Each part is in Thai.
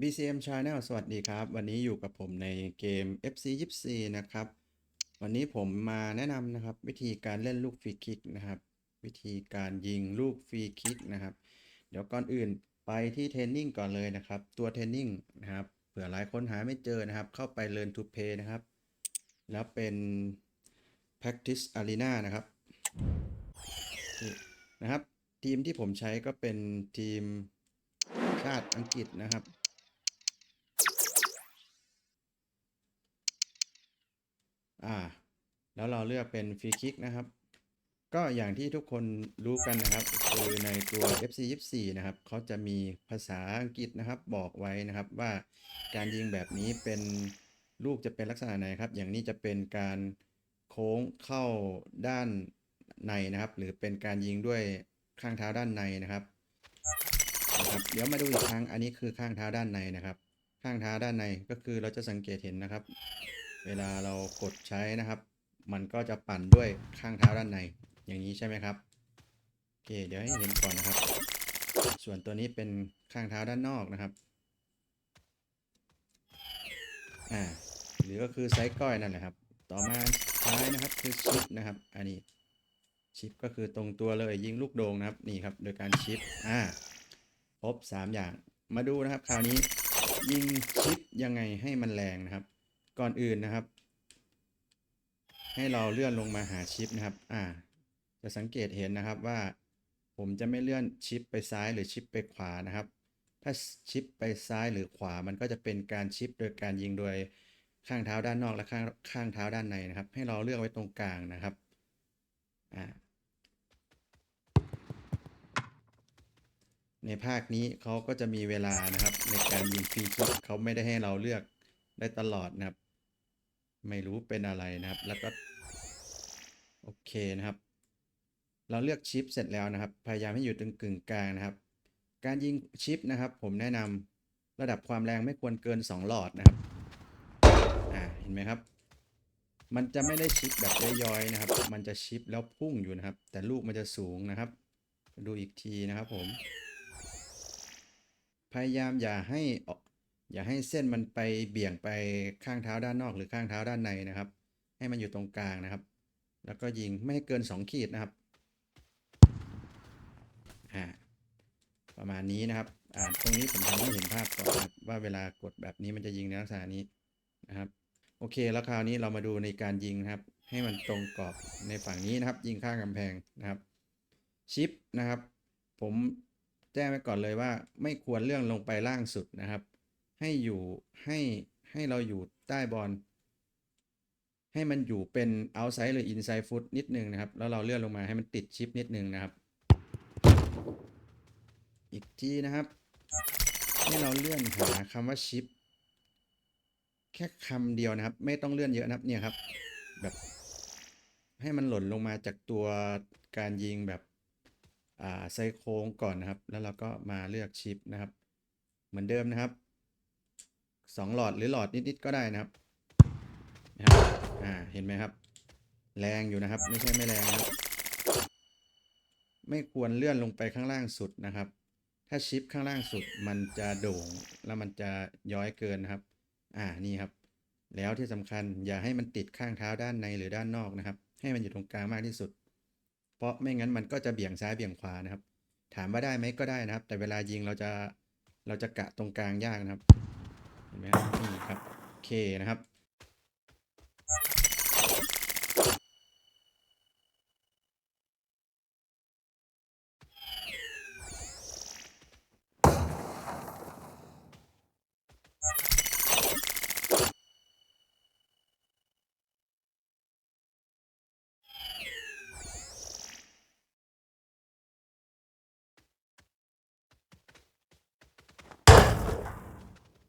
BCM Channel สวัสดีครับ วันนี้อยู่กับผมในเกม FC 24นะครับ วันนี้ผมมาแนะนำนะครับ วิธีการเล่นลูกฟรีคิกนะครับ วิธีการยิงลูกฟรีคิกนะครับ เดี๋ยวก่อนอื่นไปที่เทรนนิ่งก่อนเลยนะครับ ตัวเทรนนิ่งนะครับ เผื่อหลายคนหาไม่เจอนะครับ เข้าไป Learn to Play นะครับ แล้วเป็น Practice Arena นะครับนี่นะครับ ทีมที่ผมใช้ก็เป็นทีมชาติอังกฤษนะครับ อ่า แล้วเราเลือกเป็นฟรีคิกนะครับ ก็อย่างที่ทุกคนรู้กันนะครับ คือในตัว FC 24นะครับเขาจะมีภาษาอังกฤษนะครับ บอกไว้นะครับว่าการยิงแบบนี้เป็นลูกจะเป็นลักษณะไหนครับ อย่างนี้จะเป็นการโค้งเข้าด้านในนะครับ หรือเป็นการยิงด้วยข้างเท้าด้านในนะครับนะครับ เดี๋ยวมาดูอีกครั้ง อันนี้คือข้างเท้าด้านในนะครับ ข้างเท้าด้านในก็คือเราจะสังเกตเห็นนะครับ เวลาเรากดใช้นะครับ มันก็จะปั่นด้วยข้างเท้าด้านใน อย่างนี้ใช่ไหมครับโอเคเดี๋ยวให้เห็นก่อนนะครับ ส่วนตัวนี้เป็นข้างเท้าด้านนอกนะครับอ่าหรือก็คือไซส์ก้อยนั่นแหละครับ ต่อมาท้ายนะครับคือชิปนะครับ อันนี้ชิปก็คือตรงตัวเลยยิงลูกโด่งนะครับนี่ครับ โดยการชิปอ่าครบสามอย่างมาดูนะครับ คราวนี้ยิงชิปยังไงให้มันแรงนะครับ ก่อนอื่นนะครับ ให้เราเลื่อนลงมาหาชิปนะครับ อ่า จะสังเกตเห็นนะครับว่า ผมจะไม่เลื่อนชิปไปซ้ายหรือชิปไปขวานะครับ ถ้าชิปไปซ้ายหรือขวา มันก็จะเป็นการชิปโดยการยิงโดยข้างเท้าด้านนอกและข้างข้างเท้าด้านในนะครับ ให้เราเลือกไว้ตรงกลางนะครับ อ่าในภาคนี้เขาก็จะมีเวลานะครับ ในการยิงฟรีคิกเขาไม่ได้ให้เราเลือกได้ตลอดนะครับ ไม่รู้เป็นอะไรนะครับ แล้วก็โอเคนะครับ เราเลือกชิปเสร็จแล้วนะครับ พยายามให้อยู่ตรงกึ่งกลางนะครับ การยิงชิปนะครับ ผมแนะนำระดับความแรงไม่ควรเกิน 2 หลอดนะครับอ่าเห็นไหมครับ มันจะไม่ได้ชิปแบบย้อยๆนะครับ มันจะชิปแล้วพุ่งอยู่นะครับ แต่ลูกมันจะสูงนะครับ ดูอีกทีนะครับผมพยายามอย่าให้ อย่าให้เส้นมันไปเบี่ยงไปข้างเท้าด้านนอกหรือข้างเท้าด้านในนะครับ ให้มันอยู่ตรงกลางนะครับ แล้วก็ยิงไม่ให้เกิน 2 ขีดนะครับอ่าประมาณนี้นะครับอ่าตรงนี้ผมทำให้เห็นภาพก่อนนะว่าเวลากดแบบนี้มันจะยิงในลักษณะนี้นะครับโอเคแล้วคราวนี้เรามาดูในการยิงนะครับ ให้มันตรงกรอบในฝั่งนี้นะครับ ยิงข้างกำแพงนะครับชิปนะครับ ผมแจ้งไว้ก่อนเลยว่าไม่ควรเลื่อนลงไปล่างสุดนะครับ ให้อยู่ให้ให้เราอยู่ใต้บอลให้มันอยู่เป็น outside หรือ inside foot นิดนึงนะครับ แล้วเราเลื่อนลงมาให้มันติดชิปนิดนึงนะครับ อีกทีนะครับ ให้เราเลื่อนหาคำว่าชิปแค่คำเดียวนะครับ ไม่ต้องเลื่อนเยอะนะครับเนี่ยครับ แบบให้มันหล่นลงมาจากตัวการยิงแบบอ่าไซโค้งก่อนนะครับ แล้วเราก็มาเลือกชิปนะครับ เหมือนเดิมนะครับ สองหลอดหรือหลอดนิดๆก็ได้นะครับนะครับอ่าเห็นไหมครับ แรงอยู่นะครับ ไม่ใช่ไม่แรงนะครับไม่ควรเลื่อนลงไปข้างล่างสุดนะครับ ถ้าชิปข้างล่างสุดมันจะโด่งแล้วมันจะย้อยเกินนะครับ อ่านี่ครับ แล้วที่สำคัญอย่าให้มันติดข้างเท้าด้านในหรือด้านนอกนะครับ ให้มันอยู่ตรงกลางมากที่สุด เพราะไม่งั้นมันก็จะเบี่ยงซ้ายเบี่ยงขวานะครับ ถามว่าได้ไหมก็ได้นะครับ แต่เวลายิงเราจะเราจะกะตรงกลางยากนะครับ เห็นไหมครับนี่ครับโอเคนะครับ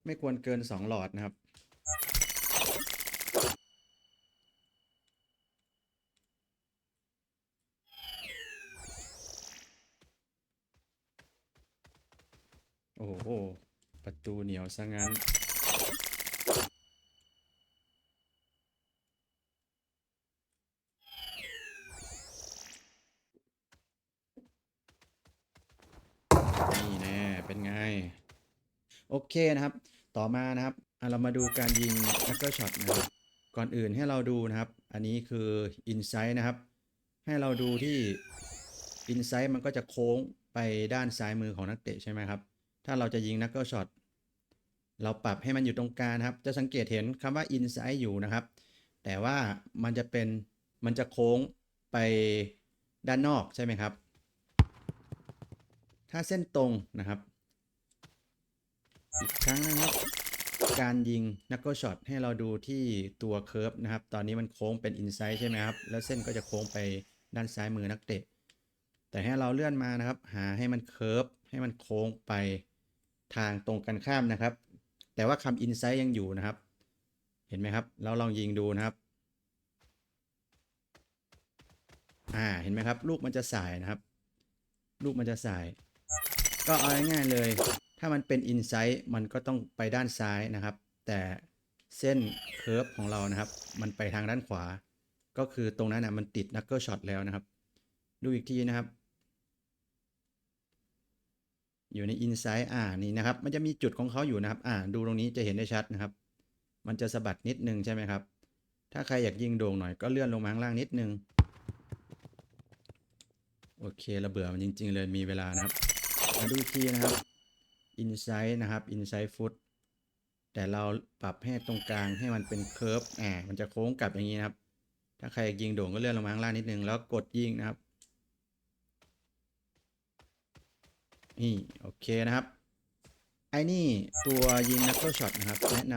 ไม่ควรเกิน 2 หลอดนะครับ โอ้โห ประตูเหนียวซะงั้น นี่แน่ เป็นไง โอเคนะครับ ต่อมานะครับอะเรามาดูการยิง n u c k l e shot นะครับก่อนอื่นให้เราดูนะครับ อันนี้คือ insight นะครับ ให้เราดูที่ insight มันก็จะโค้งไปด้านซ้ายมือของนักเตะใช่ไหมครับ ถ้าเราจะยิง knuckle shot เราปรับให้มันอยู่ตรงกลางครับ จะสังเกตเห็นคำว่า inside อยู่นะครับ แต่ว่ามันจะเป็นมันจะโค้งไปด้านนอกใช่ไหมครับ ถ้าเส้นตรงนะครับ อีกครั้งนะครับ การยิง knuckle shot ให้เราดูที่ตัวเค r ร์ฟนะครับ ตอนนี้มันโค้งเป็น inside ใช่ไหมครับ แล้วเส้นก็จะโค้งไปด้านซ้ายมือนักเตะ แต่ให้เราเลื่อนมานะครับ หาให้มันเค r ร์ฟให้มันโค้งไปทางตรงกันข้ามนะครับ แต่ว่าคำ inside ยังอยู่นะครับ เห็นไหมครับ เราลองยิงดูนะครับ อ่า เห็นไหมครับ ลูกมันจะสายนะครับ ลูกมันจะสาย ก็เอาง่ายๆเลย ถ้ามันเป็น inside มันก็ต้องไปด้านซ้ายนะครับ แต่เส้นเค r ร์ฟของเรานะครับ มันไปทางด้านขวา ก็คือตรงนั้นนะมันติด knuckle shot แล้วนะครับ ดูอีกทีนะครับ อยู่ใน inside อ่านี่นะครับ มันจะมีจุดของเขาอยู่นะครับ อ่า ดูตรงนี้จะเห็นได้ชัดนะครับ มันจะสะบัดนิดนึงใช่ไหมครับ ถ้าใครอยากยิงโด่งหน่อยก็เลื่อนลงมาข้างล่างนิดนึงโอเคราเบื่อมันจริง ๆ เลยมีเวลานะครับมาดูทีนะครับ inside นะครับ inside foot แต่เราปรับให้ตรงกลางให้มันเป็นเค r ร์ฟแอบมันจะโค้งกลับอย่างนี้นะครับ ถ้าใครยิงโด่งก็เลื่อนลงมาข้างล่างนิดนึง แล้วกดยิงนะครับ นี่ โอเคนะครับ ไอ้นี่ตัวยิง knuckle shot นะครับ แนะน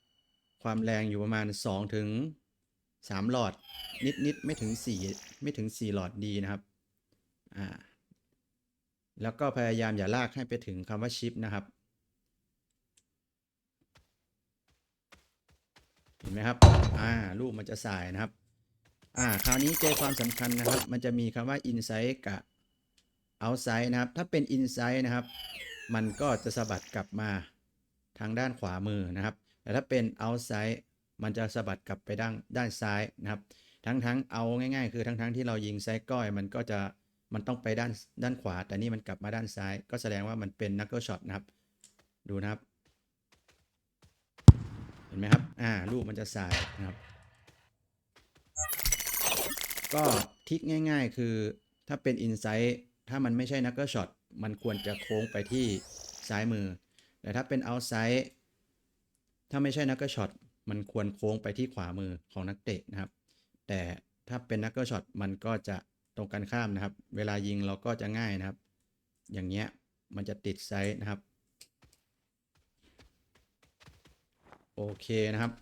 ำความแรงอยู่ประมาณ 2 ถึง 3 หลอด นิดๆ ไม่ถึง 4 ไม่ถึง 4 หลอดดีนะครับ อ่า แล้วก็พยายามอย่าลากให้ไปถึงคำว่าชิปนะครับ เห็นไหมครับ อ่าลูกมันจะสายนะครับ อ่า คราวนี้ใจความสำคัญนะครับ มันจะมีคำว่า inside กับ outside นะครับ ถ้าเป็น inside นะครับ มันก็จะสะบัดกลับมาทางด้านขวามือนะครับ แต่ถ้าเป็น outside มันจะสะบัดกลับไปด้านด้านซ้ายนะครับ ทั้งทั้งเอาง่าย ๆ คือทั้งทั้งที่เรายิงไซก้อย มันก็จะ มันต้องไปด้านด้านขวา แต่นี่มันกลับมาด้านซ้าย ก็แสดงว่ามันเป็น knuckle shot นะครับ ดูนะครับ เห็นไหมครับ อ่า ลูกมันจะสายนะครับ ก็ทิกง่ายๆ คือถ้าเป็น inside ถ้ามันไม่ใช่ knuckle shot มันควรจะโค้งไปที่ซ้ายมือ แต่ถ้าเป็น outside ถ้าไม่ใช่ knuckle shot มันควรโค้งไปที่ขวามือของนักเตะนะครับ แต่ถ้าเป็น knuckle shot มันก็จะ ตรงกันข้ามนะครับ เวลายิงเราก็จะง่ายนะครับ อย่างเงี้ยมันจะติดไซส์นะครับ โอเคนะครับ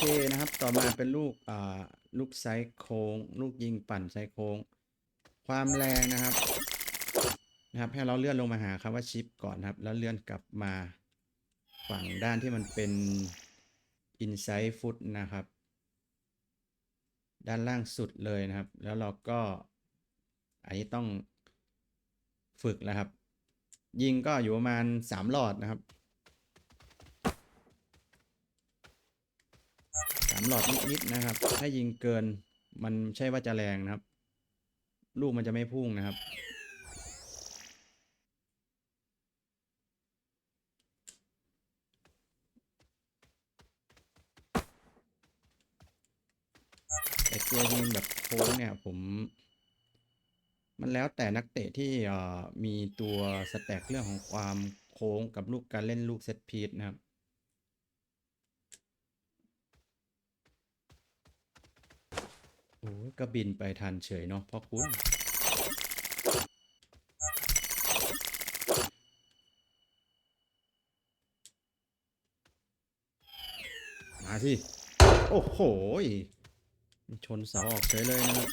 เคนะครับ ต่อมาเป็นลูกอ่าลูกไซส์โค้ง ลูกยิงปั่นไซส์โค้ง ความแรงนะครับ นะครับ ให้เราเลื่อนลงมาหาคำว่าชิปก่อนครับ แล้วเลื่อนกลับมาฝั่งด้านที่มันเป็น inside foot นะครับ ด้านล่างสุดเลยนะครับ แล้วเราก็ อันนี้ต้องฝึกแล้วครับ ยิงก็อยู่ประมาณ 3 หลอดนะครับามหลอดนิดๆนะครับ ถ้ายิงเกินมันใช่ว่าจะแรงนะครับ ลูกมันจะไม่พุ่งนะครับ แต่ตัวยิงแบบโค้งเนี่ยผม มันแล้วแต่นักเตะที่มีตัวสแต็กเรื่องของความโค้งกับลูกการเล่นลูกเซตพีซนะครับ อ้ก็บินไปทันเฉยเนาะพ่อคุณ มาสิ โอ้โห ชนเสาออกเฉยเลยนะครับ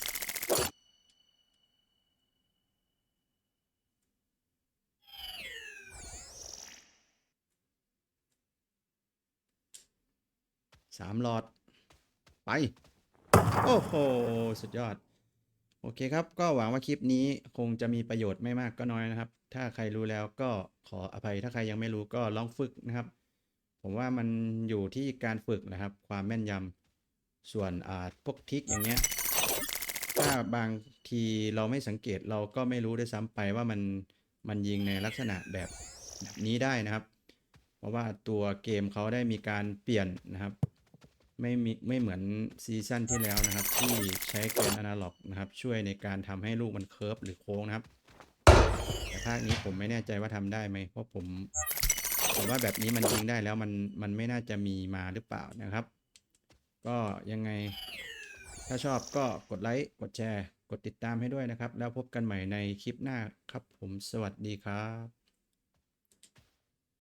สามหลอด ไป โอ้โห สุดยอด โอเคครับ ก็หวังว่าคลิปนี้คงจะมีประโยชน์ไม่มากก็น้อยนะครับ ถ้าใครรู้แล้วก็ขออภัย ถ้าใครยังไม่รู้ก็ลองฝึกนะครับ ผมว่ามันอยู่ที่การฝึกนะครับ ความแม่นยำ ส่วนอ่าพวกทิกอย่างเงี้ย ถ้าบางทีเราไม่สังเกตเราก็ไม่รู้ด้วยซ้ำไปว่ามันมันยิงในลักษณะแบบแบบนี้ได้นะครับ เพราะว่าตัวเกมเขาได้มีการเปลี่ยนนะครับ ไม่มีไม่เหมือนซีซั่นที่แล้วนะครับ ที่ใช้เกมอนาล็อกนะครับ ช่วยในการทำให้ลูกมันเคิร์ฟหรือโค้งนะครับ แต่ภาคนี้ผมไม่แน่ใจว่าทำได้ไหมเพราะผมผมว่าแบบนี้มันยิงได้แล้วมันมันไม่น่าจะมีมาหรือเปล่านะครับ ก็ยังไง ถ้าชอบก็กดไลค์กดแชร์ กดติดตามให้ด้วยนะครับ แล้วพบกันใหม่ในคลิปหน้าครับผมสวัสดีครับ